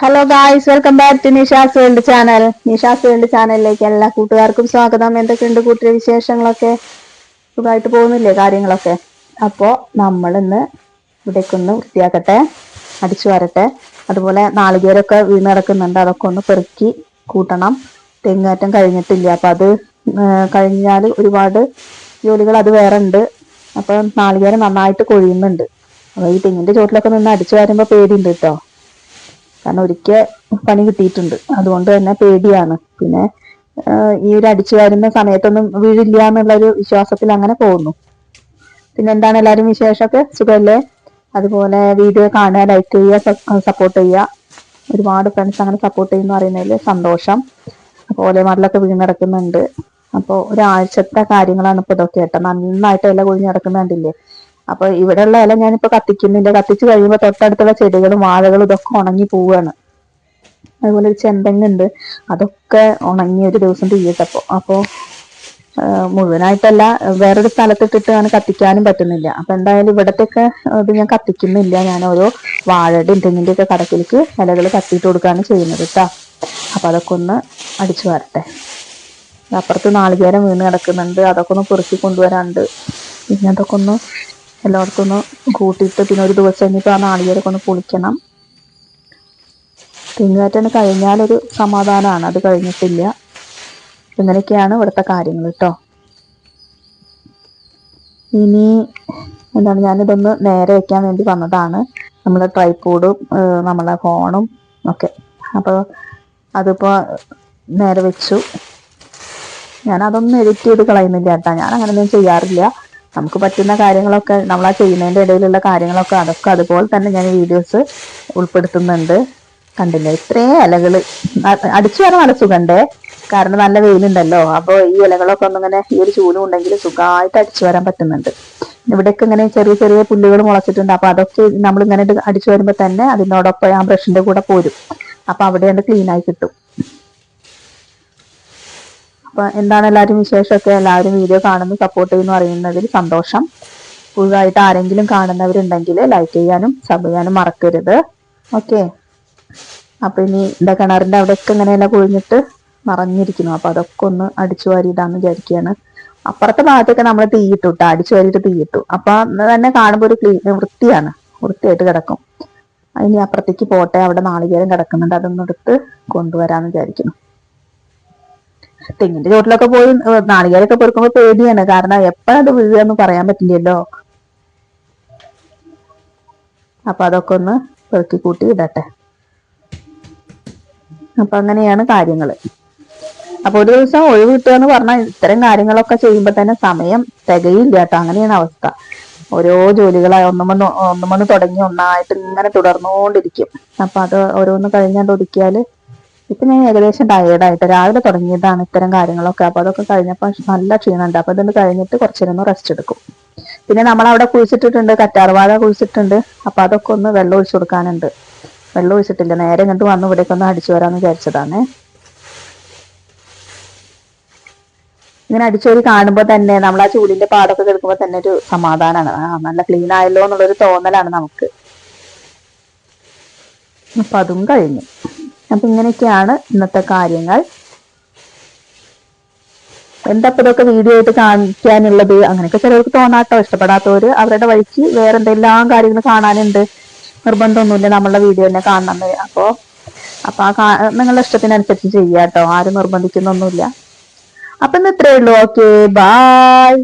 Hello guys welcome back to Nisha's world channel Nisha's world ചാനലിലേക്ക് എല്ലാ കൂട്ടുകാർക്കും സ്വാഗതം. എന്തൊക്കെയുണ്ട് കൂട്ടിയ വിശേഷങ്ങളൊക്കെ? സുഖമായിട്ട് പോകുന്നില്ലേ കാര്യങ്ങളൊക്കെ? അപ്പോൾ നമ്മളിന്ന് ഇവിടേക്കൊന്ന് വൃത്തിയാക്കട്ടെ അടിച്ചു വരട്ടെ. അതുപോലെ നാളികേരൊക്കെ വീണ് കിടക്കുന്നുണ്ട്. അതൊക്കെ ഒന്ന് പെറുക്കി കൂട്ടണം. തെങ്ങാറ്റം കഴിഞ്ഞിട്ടില്ല. അപ്പം അത് കഴിഞ്ഞാൽ ഒരുപാട് ജോലികൾ അത് വേറെ ഉണ്ട് അപ്പം നാളികേരം നന്നായിട്ട് കൊഴിയുന്നുണ്ട്. അപ്പോൾ ഈ തെങ്ങിന്റെ ചോട്ടിലൊക്കെ നിന്ന് അടിച്ചു വരുമ്പോൾ പേടിയുണ്ട് കേട്ടോ. കാരണം ഒരിക്കൽ പണി കിട്ടിയിട്ടുണ്ട്. അതുകൊണ്ട് തന്നെ പേടിയാണ്. പിന്നെ ഈ ഒരു അടിച്ചു വരുന്ന സമയത്തൊന്നും വീഴില്ല എന്നുള്ളൊരു വിശ്വാസത്തിൽ അങ്ങനെ പോകുന്നു. പിന്നെ എന്താണ് എല്ലാവരും വിശേഷമൊക്കെ? സുഖമല്ലേ? അതുപോലെ വീഡിയോ കാണുക ലൈക്ക് ചെയ്യുക സപ്പോർട്ട് ചെയ്യുക. ഒരുപാട് ഫ്രണ്ട്സ് അങ്ങനെ സപ്പോർട്ട് ചെയ്യുന്ന പറയുന്നതിൽ സന്തോഷം. അതുപോലെ മറിലൊക്കെ വീണിടക്കുന്നുണ്ട് അപ്പോൾ ഒരാഴ്ചത്തെ കാര്യങ്ങളാണ് ഇപ്പോൾ ഇതൊക്കെ കേട്ടോ. നന്നായിട്ട് ഇല കൊഴിഞ്ഞ് കിടക്കുന്നുണ്ടില്ലേ അപ്പൊ ഇവിടെയുള്ള ഇല ഞാനിപ്പോ കത്തിക്കുന്നില്ല കത്തിച്ചു കഴിയുമ്പോൾ തൊട്ടടുത്തുള്ള ചെടികളും വാഴകളും ഇതൊക്കെ ഉണങ്ങി പോവുകയാണ് അതുപോലെ ഒരു ചെന്തെങ്ങുണ്ട് അതൊക്കെ ഉണങ്ങി ഒരു ദിവസം തീയിട്ടപ്പോ. അപ്പോ മുഴുവനായിട്ടല്ല വേറൊരു സ്ഥലത്തിട്ടിട്ടാണ് കത്തിക്കാനും പറ്റുന്നില്ല. അപ്പൊ എന്തായാലും ഇവിടത്തെയൊക്കെ ഇത് ഞാൻ കത്തിക്കുന്നില്ല. ഞാൻ ഓരോ വാഴയുടെയും തെങ്ങിന്റെ ഒക്കെ കടക്കിലേക്ക് ഇലകൾ കത്തിയിട്ട് കൊടുക്കുകയാണ് ചെയ്യുന്നത് കേട്ടോ അപ്പൊ അതൊക്കെ ഒന്ന് അടിച്ചു വരട്ടെ. അപ്പുറത്ത് നാളികേരം വീണ് കിടക്കുന്നുണ്ട്. അതൊക്കെ ഒന്ന് പൊറുക്കി കൊണ്ടുവരാണ്ട്. പിന്നെ അതൊക്കെ ഒന്ന് എല്ലായിടത്തും ഒന്ന് കൂട്ടിയിട്ട് പിന്നെ ഒരു ദിവസം ഇനിയിപ്പോൾ ആ നാളികേരൊക്കെ ഒന്ന് പൊളിക്കണം. തെങ്ങുകയറ്റാണ് കഴിഞ്ഞാലൊരു സമാധാനമാണ് അത് കഴിഞ്ഞിട്ടില്ല. ഇങ്ങനെയൊക്കെയാണ് ഇവിടുത്തെ കാര്യങ്ങൾ കേട്ടോ. ഇനി എന്താണ് ഞാനിതൊന്ന് നേരെ വെക്കാൻ വേണ്ടി വന്നതാണ്. നമ്മളെ ട്രൈപോഡും നമ്മളെ ഫോണും ഒക്കെ. അപ്പോൾ അതിപ്പോൾ നേരെ വെച്ചു. ഞാൻ അതൊന്നും എഡിറ്റ് ചെയ്ത് കളയുന്നില്ല കേട്ടോ. ഞാൻ അങ്ങനെയൊന്നും ചെയ്യാറില്ല. നമുക്ക് പറ്റുന്ന കാര്യങ്ങളൊക്കെ നമ്മൾ ആ ചെയ്യുന്നതിന്റെ ഇടയിലുള്ള കാര്യങ്ങളൊക്കെ അതൊക്കെ അതുപോലെ തന്നെ ഞാൻ വീഡിയോസ് ഉൾപ്പെടുത്തുന്നുണ്ട്. കണ്ടില്ലേ? ഇത്രയും ഇലകൾ അടിച്ചു വരാൻ നല്ല സുഖണ്ടേ? കാരണം നല്ല വെയിലുണ്ടല്ലോ. അപ്പോൾ ഈ ഇലകളൊക്കെ ഒന്നിങ്ങനെ ഈ ഒരു ചൂലും ഉണ്ടെങ്കിൽ സുഖമായിട്ട് അടിച്ചു വരാൻ പറ്റുന്നുണ്ട്. ഇവിടെയൊക്കെ ഇങ്ങനെ ചെറിയ ചെറിയ പുല്ലുകൾ മുളച്ചിട്ടുണ്ട്. അപ്പോൾ അതൊക്കെ നമ്മൾ ഇങ്ങനെ അടിച്ചു വരുമ്പോൾ തന്നെ അതിനോടൊപ്പം ആ ബ്രഷിന്റെ കൂടെ പോരും. അപ്പോൾ അവിടെ ക്ലീൻ ആയി കിട്ടും. അപ്പൊ എന്താണ് എല്ലാവരും വിശേഷമൊക്കെ? എല്ലാവരും വീഡിയോ കാണുന്നു സപ്പോർട്ട് ചെയ്യുന്നു അറിയുന്നതിൽ സന്തോഷം. പുതുതായിട്ട് ആരെങ്കിലും കാണുന്നവരുണ്ടെങ്കിൽ ലൈക്ക് ചെയ്യാനും സബ് ചെയ്യാനും മറക്കരുത്. ഓക്കെ അപ്പൊ ഇനി എന്താ കിണറിന്റെ അവിടെയൊക്കെ ഇങ്ങനെയല്ല കുഴിഞ്ഞിട്ട് മറഞ്ഞിരിക്കുന്നു. അപ്പൊ അതൊക്കെ ഒന്ന് അടിച്ചു വാരിയിടാന്ന് വിചാരിക്കുകയാണ്. അപ്പുറത്തെ ഭാഗത്തൊക്കെ നമ്മൾ തീയിട്ടു അടിച്ചു വാരിയിട്ട് തീയിട്ടു അപ്പൊ തന്നെ കാണുമ്പോൾ ഒരു ക്ലീൻ വൃത്തിയാണ്. വൃത്തിയായിട്ട് കിടക്കും. ഇനി അപ്പുറത്തേക്ക് പോട്ടെ. അവിടെ നാളികേരം കിടക്കുന്നുണ്ട്. അതൊന്നെടുത്ത് കൊണ്ടുവരാന്ന് വിചാരിക്കുന്നു. തെങ്ങിന്റെ ചോട്ടിലൊക്കെ പോയി നാളികേരൊക്കെ പൊറുക്കുമ്പോ പേടിയാണ്. കാരണം എപ്പോഴത് വീഴുകയെന്ന് പറയാൻ പറ്റില്ലല്ലോ. അപ്പൊ അതൊക്കെ ഒന്ന് പെറുക്കി കൂട്ടി ഇടട്ടെ. അപ്പൊ അങ്ങനെയാണ് കാര്യങ്ങൾ അപ്പൊ ഒരു ദിവസം ഒഴിവ് കിട്ടുക എന്ന് പറഞ്ഞാൽ ഇത്തരം കാര്യങ്ങളൊക്കെ ചെയ്യുമ്പോൾ തന്നെ സമയം തികയില്ല കേട്ടോ അങ്ങനെയാണ് അവസ്ഥ. ഓരോ ജോലികളായി ഒന്നുമൊന്ന് ഒന്നുമൊന്ന് തുടങ്ങി ഒന്നായിട്ട് ഇങ്ങനെ തുടർന്നുകൊണ്ടിരിക്കും അപ്പൊ അത് ഓരോന്ന് കഴിഞ്ഞാണ്ട് ഒതുക്കിയാൽ ഇപ്പൊ ഞാൻ ഏകദേശം ടയേർഡായിട്ട് രാവിലെ തുടങ്ങിയതാണ് ഇത്തരം കാര്യങ്ങളൊക്കെ. അപ്പൊ അതൊക്കെ കഴിഞ്ഞപ്പോൾ നല്ല ക്ഷീണമുണ്ട്. അപ്പൊ ഇതൊന്ന് കഴിഞ്ഞിട്ട് കുറച്ചിരുന്ന് റെസ്റ്റ് എടുക്കും. പിന്നെ നമ്മൾ അവിടെ കുഴിച്ചിട്ടിട്ടുണ്ട് കറ്റാർവാഴ കുഴിച്ചിട്ടുണ്ട്. അപ്പൊ അതൊക്കെ ഒന്ന് വെള്ളം ഒഴിച്ചു കൊടുക്കാനുണ്ട്. വെള്ളം ഒഴിച്ചിട്ടില്ല. നേരെ ഇങ്ങോട്ട് വന്ന് ഇവിടേക്ക് ഒന്ന് അടിച്ചു വരാന്ന് വിചാരിച്ചതാണ്. ഇങ്ങനെ അടിച്ചോരി കാണുമ്പോൾ തന്നെ നമ്മൾ ആ ചൂടിന്റെ പാടൊക്കെ കേൾക്കുമ്പോൾ തന്നെ ഒരു സമാധാനമാണ് ആ നല്ല ക്ലീൻ ആയല്ലോ എന്നുള്ളൊരു തോന്നലാണ് നമുക്ക്. അപ്പൊ അതും കഴിഞ്ഞു. അപ്പൊ ഇങ്ങനെയൊക്കെയാണ് ഇന്നത്തെ കാര്യങ്ങൾ. എന്താ ഇപ്പൊ ഇതൊക്കെ വീഡിയോ ആയിട്ട് കാണിക്കാനുള്ളത്? അങ്ങനെയൊക്കെ ചിലർക്ക് തോന്നാട്ടോ ഇഷ്ടപ്പെടാത്തവര് അവരുടെ വഴിക്ക് വേറെ എന്തെല്ലാം കാര്യങ്ങൾ കാണാനുണ്ട്. നിർബന്ധമൊന്നുമില്ല നമ്മളുടെ വീഡിയോ തന്നെ കാണണം അപ്പോ അപ്പൊ ആ നിങ്ങളുടെ ഇഷ്ടത്തിനനുസരിച്ച് ചെയ്യാട്ടോ. ആരും നിർബന്ധിക്കുന്നൊന്നുമില്ല. അപ്പൊ ഇന്ന് ഇത്രയേ ഉള്ളൂ. Okay bye